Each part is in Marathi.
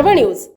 न्यूज.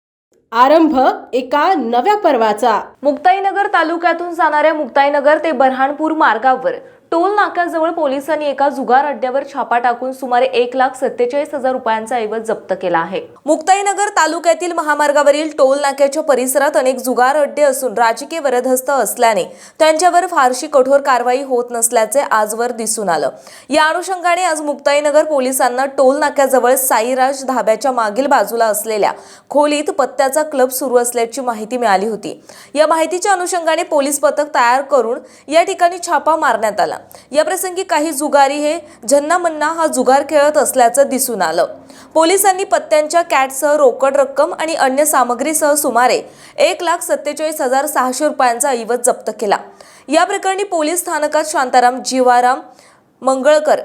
आरंभ एका नव्या पर्वाचा. मुक्ताईनगर तालुक्यातून जाणाऱ्या मुक्ताईनगर ते बऱ्हाणपूर मार्गावर. टोल नाक्याजवळ पोलिसांनी एका जुगार अड्ड्यावर छापा टाकून सुमारे एक लाख सत्तेचाळीस हजार रुपयांचा ऐवज जप्त केला आहे. मुक्ताईनगर तालुक्यातील महामार्गावरील टोल नाक्याच्या परिसरात अनेक जुगार अड्डे असून राजकीय वरदहस्त असल्याने त्यांच्यावर फारशी कठोर कारवाई होत नसल्याचे आजवर दिसून आलं. या अनुषंगाने आज मुक्ताईनगर पोलिसांना टोल नाक्याजवळ साईराज धाब्याच्या मागील बाजूला असलेल्या खोलीत पत्त्याचा क्लब सुरू असल्याची माहिती मिळाली होती. या माहितीच्या अनुषंगाने पोलीस पथक तयार करून या ठिकाणी छापा मारण्यात आला. या प्रसंगी काही जुगारी हे झन्ना मन्ना हा जुगार खेळत असल्याचं दिसून आलं. पोलिसांनी पत्त्यांच्या कॅटसह रोकड रक्कम आणि अन्य सामग्रीसह सुमारे एक लाख सत्तेचाळीस हजार सहाशे रुपयांचा ऐवज जप्त केला. या प्रकरणी पोलीस स्थानकात शांताराम जीवाराम मंगळकर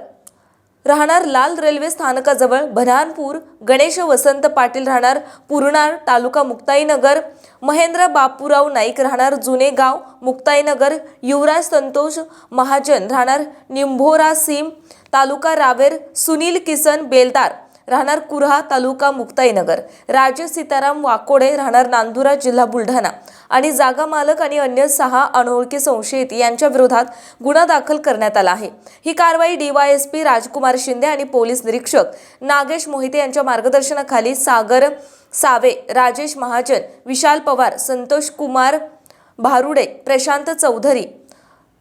राहणार लाल रेल्वे स्थानकाजवळ बऱ्हाणपूर गणेश वसंत पाटील राहणार पूर्णार तालुका मुक्ताईनगर महेंद्र बापूराव नाईक राहणार जुने गाव मुक्ताईनगर युवराज संतोष महाजन राहणार निंभोरा सीम तालुका रावेर सुनील किसन बेलदार राहणार कुरहा तालुका मुक्ताईनगर. राजे सीताराम वाकोडे राहणार नांदुरा जिल्हा बुलढाणा. आणि जागा मालक आणि अन्य सहा अनोळखी संशयित यांच्या विरोधात गुन्हा दाखल करण्यात आला आहे. ही कारवाई डीवायएसपी राजकुमार शिंदे आणि पोलीस निरीक्षक नागेश मोहिते यांच्या मार्गदर्शनाखाली सागर सावे राजेश महाजन विशाल पवार संतोष कुमार भारुडे प्रशांत चौधरी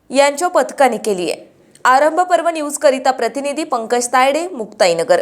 यांच्या पथकाने केली आहे. आरंभ पर्व न्यूजकरिता प्रतिनिधी पंकज तायडे मुक्ताईनगर.